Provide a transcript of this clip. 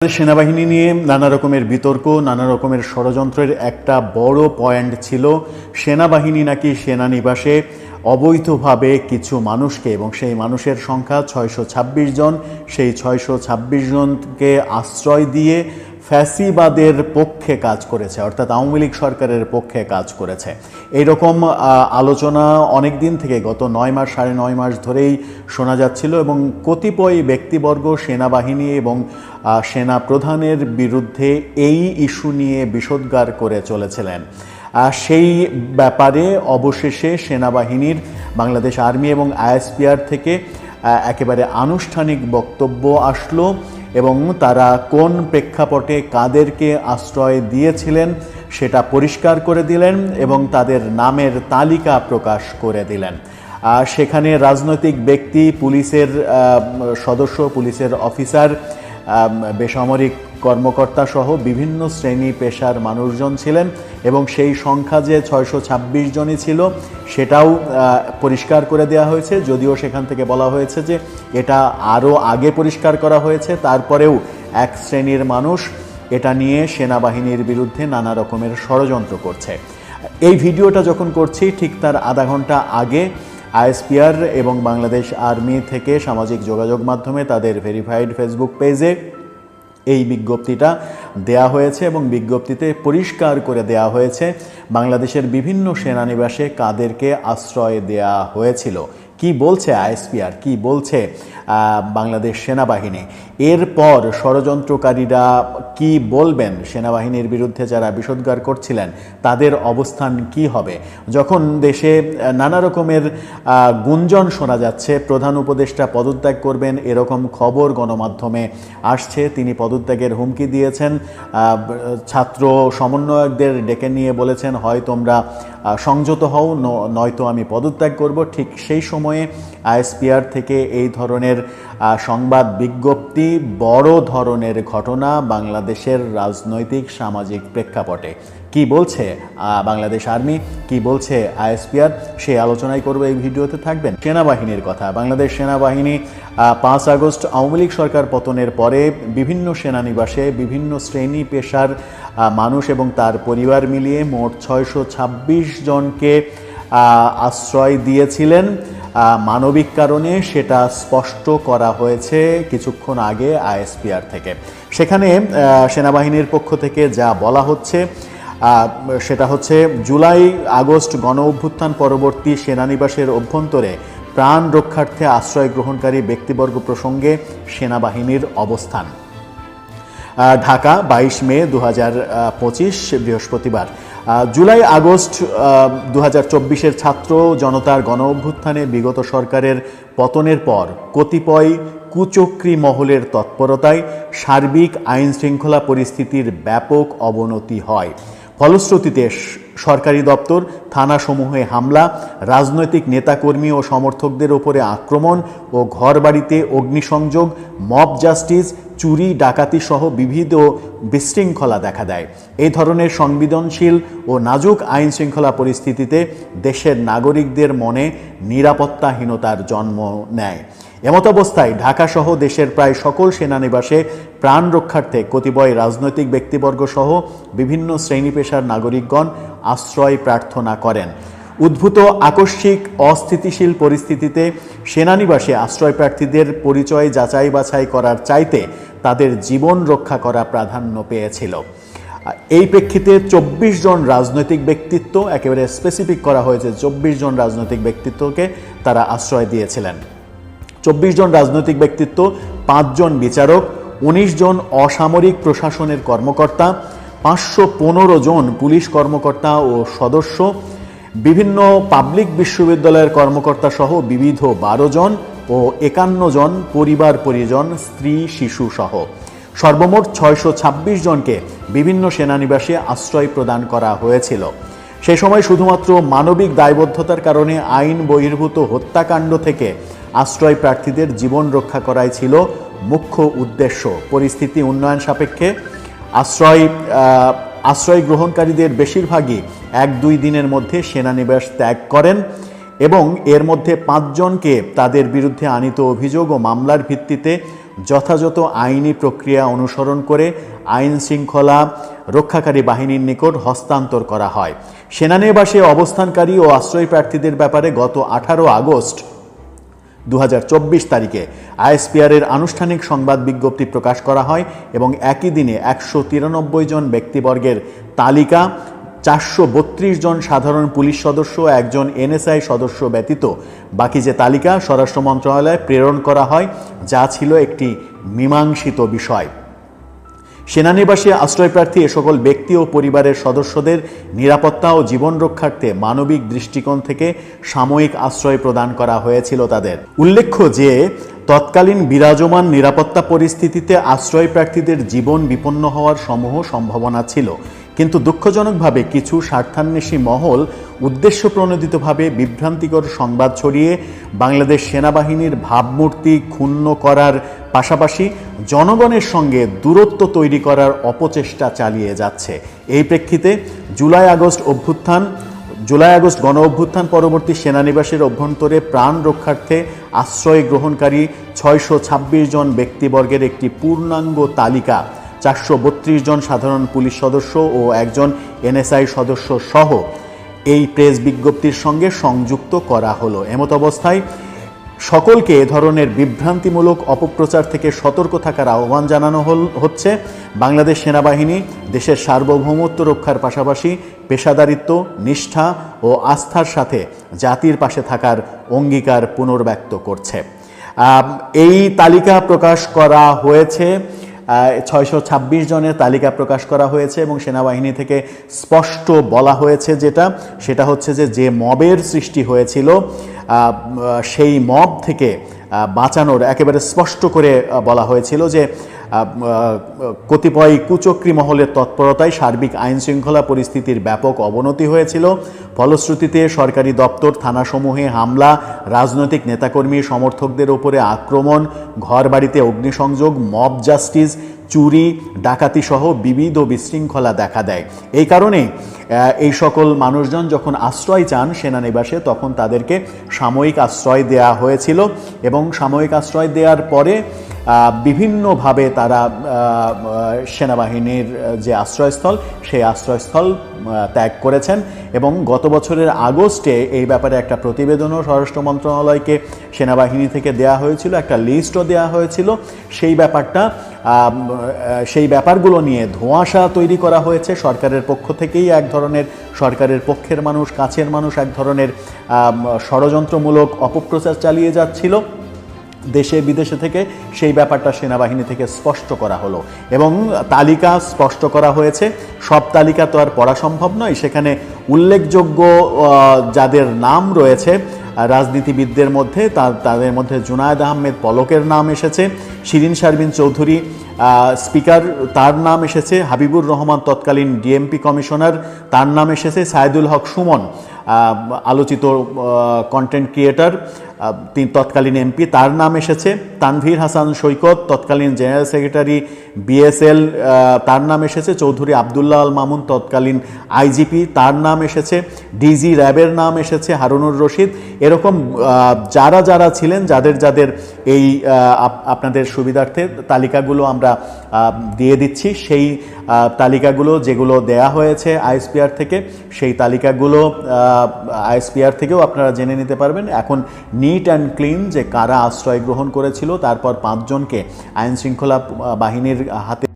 সেনাবাহিনী নিয়ে নানা রকমের বিতর্ক, নানা রকমের ষড়যন্ত্রের একটা বড় পয়েন্ট ছিল সেনাবাহিনী নাকি সেনানিবাসে অবৈধভাবে কিছু মানুষকে এবং সেই মানুষের সংখ্যা ছয়শো ছাব্বিশ জন। সেই ছয়শো ছাব্বিশ জনকে আশ্রয় দিয়ে ফ্যাসিবাদের পক্ষে কাজ করেছে, অর্থাৎ আওয়ামী লীগ সরকারের পক্ষে কাজ করেছে। এইরকম আলোচনা অনেক দিন থেকে গত নয় মাস, সাড়ে নয় মাস ধরেই শোনা যাচ্ছিল এবং কতিপয় ব্যক্তিবর্গ, সেনাবাহিনী এবং সেনা প্রধানের বিরুদ্ধে এই ইস্যু নিয়ে বিষোদ্গার করে চলেছিলেন। সেই ব্যাপারে অবশেষে সেনাবাহিনীর, বাংলাদেশ আর্মি এবং আইএসপিআর থেকে একেবারে আনুষ্ঠানিক বক্তব্য আসলো। এবং তারা কোন প্রেক্ষাপটে কাদেরকে আশ্রয় দিয়েছিলেন সেটা পরিষ্কার করে দিলেন এবং তাদের নামের তালিকা প্রকাশ করে দিলেন। আর সেখানে রাজনৈতিক ব্যক্তি, পুলিশের সদস্য, পুলিশের অফিসার বেসামরিক কর্মকর্তা সহ বিভিন্ন শ্রেণি পেশার মানুষজন ছিলেন এবং সেই সংখ্যা যে ছয়শো ছাব্বিশ জনই ছিল, সেটাও পরিষ্কার করে দেওয়া হয়েছে। যদিও সেখান থেকে বলা হয়েছে যে এটা আরও আগে পরিষ্কার করা হয়েছে, তারপরেও এক শ্রেণির মানুষ এটা নিয়ে সেনাবাহিনীর বিরুদ্ধে নানা রকমের ষড়যন্ত্র করছে। এই ভিডিওটা যখন করছি, ঠিক তার আধা ঘণ্টা আগে আইএসপিআর এবং বাংলাদেশ আর্মি থেকে সামাজিক যোগাযোগ মাধ্যমে তাদের ভেরিফাইড ফেসবুক পেজে এই বিজ্ঞপ্তিটা দেয়া হয়েছে এবং বিজ্ঞপ্তিতে পরিষ্কার করে দেয়া হয়েছে, বাংলাদেশের বিভিন্ন সেনানিবাসে কাদেরকে আশ্রয় দেয়া হয়েছিল। কি বলছে আইএসপিআর কি বলছে বাংলাদেশ সেনাবাহিনী? এরপর ষড়যন্ত্রকারীরা কি বলবেন? সেনাবাহিনীর বিরুদ্ধে যারা বিষোদ্গার করছিলেন, তাদের অবস্থান কি হবে? যখন দেশে নানা রকমের গুঞ্জন শোনা যাচ্ছে, প্রধান উপদেষ্টা পদত্যাগ করবেন, এরকম খবর গণমাধ্যমে আসছে। তিনি পদত্যাগের হুমকি দিয়েছেন। ছাত্র সমন্বয়কদের ডেকে নিয়ে বলেছেন, হয় তোমরা সংযত হও নয়তো আমি পদত্যাগ করব। ঠিক সেই সময়ে আইএসপিআর থেকে এই ধরনের সংবাদ বিজ্ঞপ্তি বড় ধরনের ঘটনা বাংলাদেশের রাজনৈতিক, সামাজিক প্রেক্ষাপটে। কি বলছে বাংলাদেশ আর্মি? কি বলছে আইএসপিআর? সেই আলোচনাই করবে এই ভিডিওতে। থাকবেন সেনাবাহিনীর কথা। বাংলাদেশ সেনাবাহিনী পাঁচ আগস্ট আওয়ামী লীগ সরকার পতনের পরে বিভিন্ন সেনানিবাসে বিভিন্ন শ্রেণি পেশার মানুষ এবং তার পরিবার মিলিয়ে মোট ছয়শো ছাব্বিশ জনকে আশ্রয় দিয়েছিলেন। মানবিক কারণে সেটা স্পষ্ট করা হয়েছে কিছুক্ষণ আগে আইএসপিআর থেকে। সেখানে সেনাবাহিনীর পক্ষ থেকে যা বলা হচ্ছে সেটা হচ্ছে, জুলাই আগস্ট গণ অভ্যুত্থান পরবর্তী সেনানিবাসের অভ্যন্তরে প্রাণ রক্ষার্থে আশ্রয় গ্রহণকারী ব্যক্তিবর্গ প্রসঙ্গে সেনাবাহিনীর অবস্থান। ঢাকা বাইশ মে দু পঁচিশ, বৃহস্পতিবার। জুলাই, আগস্ট দু হাজার ছাত্র জনতার গণ অভ্যুত্থানে বিগত সরকারের পতনের পর কতিপয় কুচক্রী মহলের তৎপরতায় সার্বিক আইন শৃঙ্খলা পরিস্থিতির ব্যাপক অবনতি হয়। ফলশ্রুতিতে সরকারি দপ্তর, থানাসমূহে হামলা, রাজনৈতিক নেতাকর্মী ও সমর্থকদের ওপরে আক্রমণ ও ঘরবাড়িতে অগ্নিসংযোগ, মব জাস্টিস, চুরি, ডাকাতি সহ বিবিধ বিশৃঙ্খলা দেখা দেয়। এই ধরনের সংবেদনশীল ও নাজুক আইন শৃঙ্খলা পরিস্থিতিতে দেশের নাগরিকদের মনে নিরাপত্তাহীনতার জন্ম নেয়। এমতাবস্থায় ঢাকাসহ দেশের প্রায় সকল সেনানিবাসে প্রাণ রক্ষার্থে কতিপয় রাজনৈতিক ব্যক্তিবর্গ সহ বিভিন্ন শ্রেণি পেশার নাগরিকগণ আশ্রয় প্রার্থনা করেন। উদ্ভূত আকস্মিক অস্থিতিশীল পরিস্থিতিতে সেনানিবাসে আশ্রয় প্রার্থীদের পরিচয় যাচাই বাছাই করার চাইতে তাদের জীবন রক্ষা করা প্রাধান্য পেয়েছিল। এই প্রেক্ষিতে চব্বিশ জন রাজনৈতিক ব্যক্তিত্ব, একেবারে স্পেসিফিক করা হয়েছে চব্বিশ জন রাজনৈতিক ব্যক্তিত্বকে তারা আশ্রয় দিয়েছিলেন। চব্বিশ জন রাজনৈতিক ব্যক্তিত্ব পাঁচজন বিচারক, উনিশ জন অসামরিক প্রশাসনের কর্মকর্তা, পাঁচশো পনেরো জন পুলিশ কর্মকর্তা ও সদস্য, বিভিন্ন পাবলিক বিশ্ববিদ্যালয়ের কর্মকর্তা সহ বিবিধ বারো জন ও একান্ন জন পরিবার পরিজন, স্ত্রী, শিশু সহ। সর্বমোট ছয়শো ছাব্বিশ জনকে বিভিন্ন সেনানিবাসে আশ্রয় প্রদান করা হয়েছিল। সে সময় শুধুমাত্র মানবিক দায়বদ্ধতার কারণে আইন বহির্ভূত হত্যাকাণ্ড থেকে আশ্রয় প্রার্থীদের জীবন রক্ষা করাই ছিল মুখ্য উদ্দেশ্য। পরিস্থিতি উন্নয়ন সাপেক্ষে আশ্রয় আশ্রয় গ্রহণকারীদের বেশিরভাগই এক দুই দিনের মধ্যে সেনানিবাস ত্যাগ করেন এবং এর মধ্যে পাঁচজনকে তাদের বিরুদ্ধে আনিত অভিযোগ ও মামলার ভিত্তিতে যথাযথ আইনি প্রক্রিয়া অনুসরণ করে আইন শৃঙ্খলা রক্ষাকারী বাহিনীর নিকট হস্তান্তর করা হয়। সেনানিবাসে অবস্থানকারী ও আশ্রয় প্রার্থীদের ব্যাপারে গত আঠারো আগস্ট দু হাজার চব্বিশ তারিখে আইএসপিআরের আনুষ্ঠানিক সংবাদ বিজ্ঞপ্তি প্রকাশ করা হয় এবং একই দিনে একশো তিরানব্বই জন ব্যক্তিবর্গের তালিকা, চারশো বত্রিশ জন সাধারণ পুলিশ সদস্য, একজন এনএসআই সদস্য ব্যতীত বাকি যে তালিকা স্বরাষ্ট্র মন্ত্রণালয়ে প্রেরণ করা হয়, যা ছিল একটি মীমাংসিত বিষয়। সেনানিবাসে আশ্রয়প্রার্থী এ সকল ব্যক্তি ও পরিবারের সদস্যদের নিরাপত্তা ও জীবন রক্ষার্থে মানবিক দৃষ্টিকোণ থেকে সাময়িক আশ্রয় প্রদান করা হয়েছিল তাদের। উল্লেখ্য যে, তৎকালীন বিরাজমান নিরাপত্তা পরিস্থিতিতে আশ্রয় প্রার্থীদের জীবন বিপন্ন হওয়ার সমূহ সম্ভাবনা ছিল। কিন্তু দুঃখজনকভাবে কিছু স্বার্থান্বেষী মহল উদ্দেশ্য প্রণোদিতভাবে বিভ্রান্তিকর সংবাদ ছড়িয়ে বাংলাদেশ সেনাবাহিনীর ভাবমূর্তি ক্ষুণ্ণ করার পাশাপাশি জনগণের সঙ্গে দূরত্ব তৈরি করার অপচেষ্টা চালিয়ে যাচ্ছে। এই প্রেক্ষিতে জুলাই আগস্ট অভ্যুত্থান, জুলাই আগস্ট গণ অভ্যুত্থান পরবর্তী সেনানিবাসের অভ্যন্তরে প্রাণ রক্ষার্থে আশ্রয় গ্রহণকারী ছয়শো ছাব্বিশ জন ব্যক্তিবর্গের একটি পূর্ণাঙ্গ তালিকা, চারশো বত্রিশ জন সাধারণ পুলিশ সদস্য ও একজন এনএসআই সদস্য সহ এই প্রেস বিজ্ঞপ্তির সঙ্গে সংযুক্ত করা হলো। এমত অবস্থায় সকলকে এ ধরনের বিভ্রান্তিমূলক অপপ্রচার থেকে সতর্ক থাকার আহ্বান জানানো হচ্ছে বাংলাদেশ সেনাবাহিনী দেশের সার্বভৌমত্ব রক্ষার পাশাপাশি পেশাদারিত্ব, নিষ্ঠা ও আস্থার সাথে জাতির পাশে থাকার অঙ্গীকার পুনর্ব্যক্ত করছে। এই তালিকা প্রকাশ করা হয়েছে ছয়শো ছাব্বিশ জনের তালিকা প্রকাশ করা হয়েছে এবং সেনাবাহিনী থেকে স্পষ্ট বলা হয়েছে যেটা। সেটা হচ্ছে যে যে মবের সৃষ্টি হয়েছিল সেই মব থেকে বাঁচানোর একেবারে স্পষ্ট করে বলা হয়েছিল যে কতিপয় কুচক্রী মহলের তৎপরতায় সার্বিক আইন শৃঙ্খলা পরিস্থিতির ব্যাপক অবনতি হয়েছিল। ফলশ্রুতিতে সরকারি দপ্তর থানাসমূহে হামলা, রাজনৈতিক নেতাকর্মী সমর্থকদের ওপরে আক্রমণ, ঘরবাড়িতে অগ্নিসংযোগ, মব জাস্টিস, চুরি ডাকাতি সহ বিবিধ বিশৃঙ্খলা দেখা দেয়। এই কারণে এই সকল মানুষজন যখন আশ্রয় চান সেনানিবাসে, তখন তাদেরকে সাময়িক আশ্রয় দেয়া হয়েছিল এবং সাময়িক আশ্রয় দেওয়ার পরে বিভিন্নভাবে তারা সেনাবাহিনীর যে আশ্রয়স্থল, সেই আশ্রয়স্থল ত্যাগ করেছেন এবং গত বছরের আগস্টে এই ব্যাপারে একটা প্রতিবেদনও স্বরাষ্ট্র মন্ত্রণালয়কে সেনাবাহিনী থেকে দেয়া হয়েছিল, একটা লিস্টও দেওয়া হয়েছিল। সেই ব্যাপারটা সেই ব্যাপারগুলো নিয়ে ধোঁয়াশা তৈরি করা হয়েছে। সরকারের পক্ষ থেকেই এক ধরনের, সরকারের পক্ষের মানুষ, কাছের মানুষ এক ধরনের ষড়যন্ত্রমূলক অপপ্রচার চালিয়ে যাচ্ছিল। দেশে, বিদেশে থেকে সেই ব্যাপারটা সেনাবাহিনী থেকে স্পষ্ট করা হলো। এবং তালিকা স্পষ্ট করা হয়েছে। সব তালিকা তো আর পড়া সম্ভব নয়। সেখানে উল্লেখযোগ্য যাদের নাম রয়েছে, রাজনীতিবিদদের মধ্যে তাদের মধ্যে জুনায়দ আহমেদ পলকের নাম এসেছে, শিরিন শারবিন চৌধুরী স্পিকার, তার নাম এসেছে, হাবিবুর রহমান তৎকালীন ডিএমপি কমিশনার, তার নাম এসেছে সাইদুল হক সুমন আলোচিত কন্টেন্ট ক্রিয়েটর তিনি তৎকালীন এমপি, তার নাম এসেছে তানভীর হাসান সৈকত, তৎকালীন জেনারেল সেক্রেটারি বিএসএল তার নাম এসেছে চৌধুরী আবদুল্লাহ আল মামুন, তৎকালীন আইজিপি, তার নাম এসেছে ডিজি র্যাবের নাম এসেছে হারুনুর রশিদ। এরকম যারা যারা ছিলেন, যাদের যাদের এই আপনাদের সুবিধার্থে তালিকাগুলো আমরা দিয়ে দিচ্ছি। সেই তালিকাগুলো যেগুলো দেয়া হয়েছে আইএসপিআর থেকে, সেই তালিকাগুলো আইএসপিআর থেকেও আপনারা জেনে নিতে পারবেন। এখন নিট অ্যান্ড ক্লিন যে কারা আশ্রয় গ্রহণ করেছিল, তারপর পাঁচজনকে আইনশৃঙ্খলা বাহিনীর হাতে